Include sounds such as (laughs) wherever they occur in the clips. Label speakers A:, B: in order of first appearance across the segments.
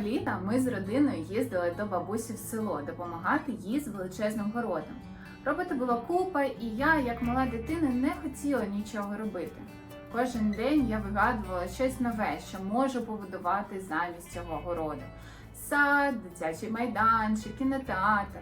A: літа ми з родиною їздили до бабусі в село допомагати їй з величезним городом. Роботи було купа, і я, як мала дитина, не хотіла нічого робити. Кожен день я вигадувала щось нове, що можу побудувати замість цього городу: сад, дитячий майданчик, кінотеатр.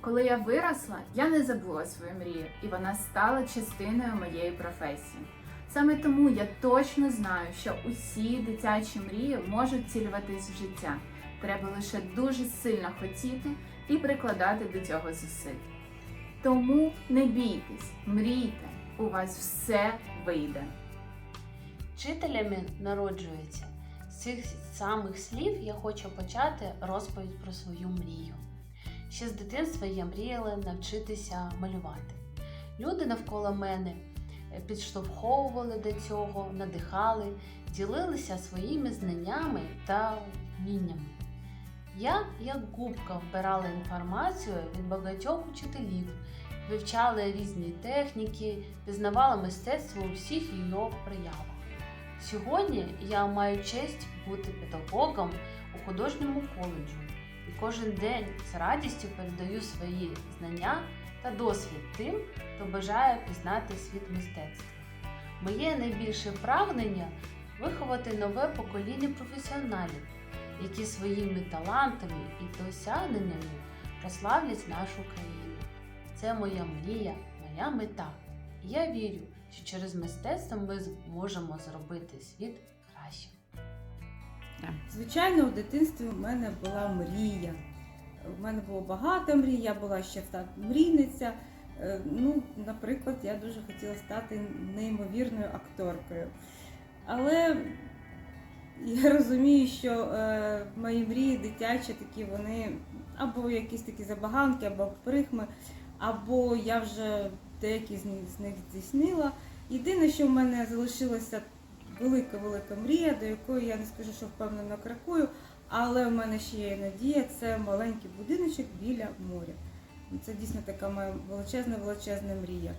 A: Коли я виросла, я не забула свою мрію, і вона стала частиною моєї професії. Саме тому я точно знаю, що усі дитячі мрії можуть цілюватись в життя. Треба лише дуже сильно хотіти і прикладати до цього зусиль. Тому не бійтесь, мрійте, у вас все вийде.
B: Вчителями народжується. З цих самих слів я хочу почати розповідь про свою мрію. Ще з дитинства я мріяла навчитися малювати. Люди навколо мене підштовховували до цього, надихали, ділилися своїми знаннями та вміннями. Я, як губка, вбирала інформацію від багатьох учителів, вивчала різні техніки, пізнавала мистецтво у всіх його проявах. Сьогодні я маю честь бути педагогом у художньому коледжу і кожен день з радістю передаю свої знання та досвід тим, хто бажає пізнати світ мистецтва. Моє найбільше прагнення виховати нове покоління професіоналів, які своїми талантами і досягненнями прославлять нашу країну. Це моя мрія, моя мета. Я вірю, що через мистецтво ми зможемо зробити світ кращим.
C: Звичайно, у дитинстві в мене була мрія. У мене було багато мрій, я була ще мрійниця. Е, Ну, наприклад, я дуже хотіла стати неймовірною акторкою. Але я (laughs) розумію, що е, мої мрії дитячі такі, вони або якісь такі забаганки, або прихми, або я вже деякі з них, з них здійснила. Єдине, що в мене залишилося велика-велика мрія, до якої я не скажу, що впевнено кракую, але в мене ще є надія, це маленький будиночок біля моря. Це дійсно така моя величезна, величезна мрія.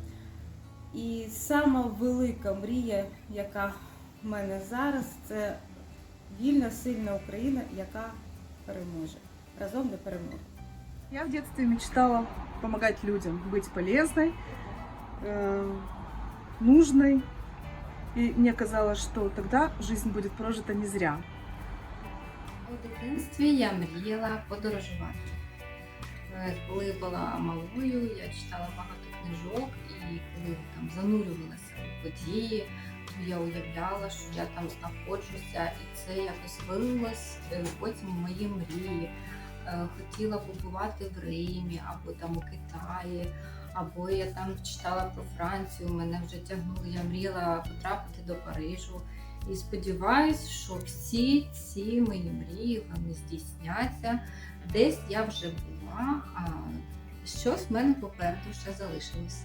C: І сама велика мрія, яка в мене зараз, це вільна, сильна Україна, яка переможе. Разом до перемоги.
D: Я в детстве мечтала помогать людям, быть полезной, э, нужной. И мне казалось, что тогда жизнь будет прожита не зря.
E: У дитинстві я мріяла подорожувати. Е, Коли була малою, я читала багато книжок, і коли там занурювалася у події, то я уявляла, що я там знаходжуся, і це якось вилилось е, потім в мої мрії. Е, Хотіла побувати в Римі або там у Китаї, або я там читала про Францію, мене вже тягнуло, я мріяла потрапити до Парижу. І сподіваюсь, що всі ці мої мрії вони здійсняться. Десь я вже була, а щось в мене попереду ще залишилось.